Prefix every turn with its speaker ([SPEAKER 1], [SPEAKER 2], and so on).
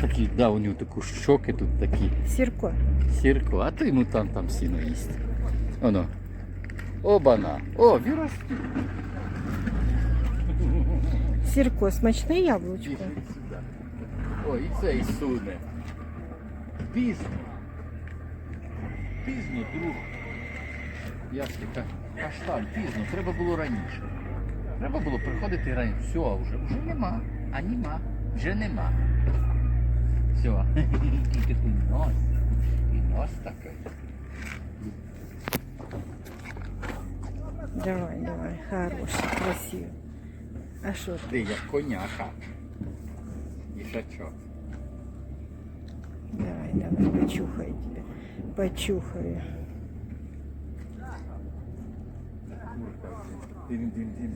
[SPEAKER 1] Такі, да, у нього такі щоки тут такі.
[SPEAKER 2] Сірко.
[SPEAKER 1] Сірко, а то йому там там сіно їсть. Оно. Обана. О, вірос.
[SPEAKER 2] Сірко, смачне яблучко.
[SPEAKER 1] О, і цей суне. Пізно. Пізно, друг. Ясика, каштан, пізно, треба було раніше. Треба було приходити раніше. Все, а вже, вже нема. А нема. Вже нема. Все. І такий нос. І нос такий.
[SPEAKER 2] Давай, давай, хороший, красивий. А що ти?
[SPEAKER 1] Ти як коняка. Їжачок.
[SPEAKER 2] Давай, давай, почухай тебе. Почухаю.
[SPEAKER 1] Курка. Дим-дим-дим.